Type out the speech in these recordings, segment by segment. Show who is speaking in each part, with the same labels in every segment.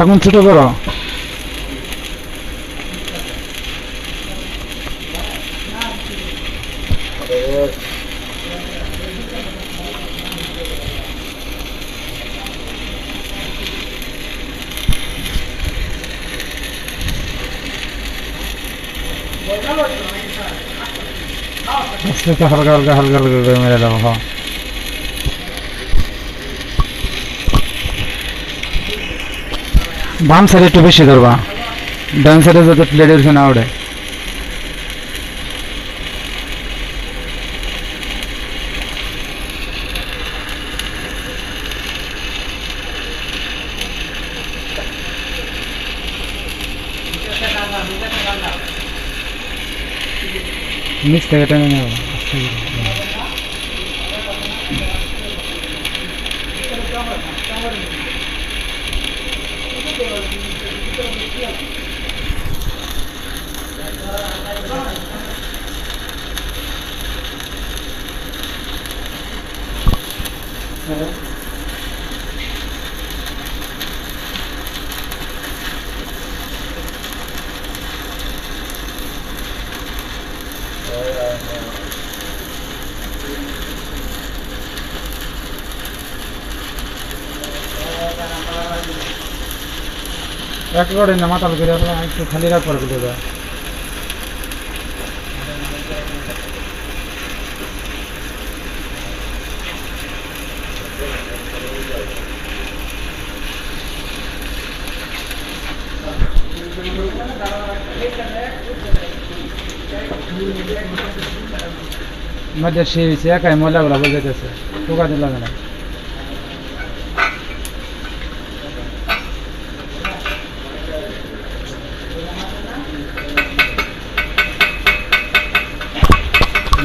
Speaker 1: এখন ছোট করো। আস্তে আস্তে হালকা হালকা হালকা হালকা করে মেরে দাও হ্যাঁ বাম সাইডে একটু বেশি ধরবা ডান সাইডে যাতে প্লেটের ফেনা ওড়ে নিচ మిక్స్ తెగటమే వస్తుంది Thank you. একেবারে না মাতাল করে একটু খালি রাখবার করে দেয় মধ্যে সে একাই ময়লাগুলো বলে যেতেছে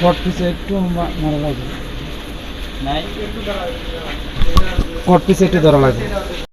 Speaker 1: কট পিসে একটু মারা লাগবে। কট পিসে একটু ধরা লাগবে।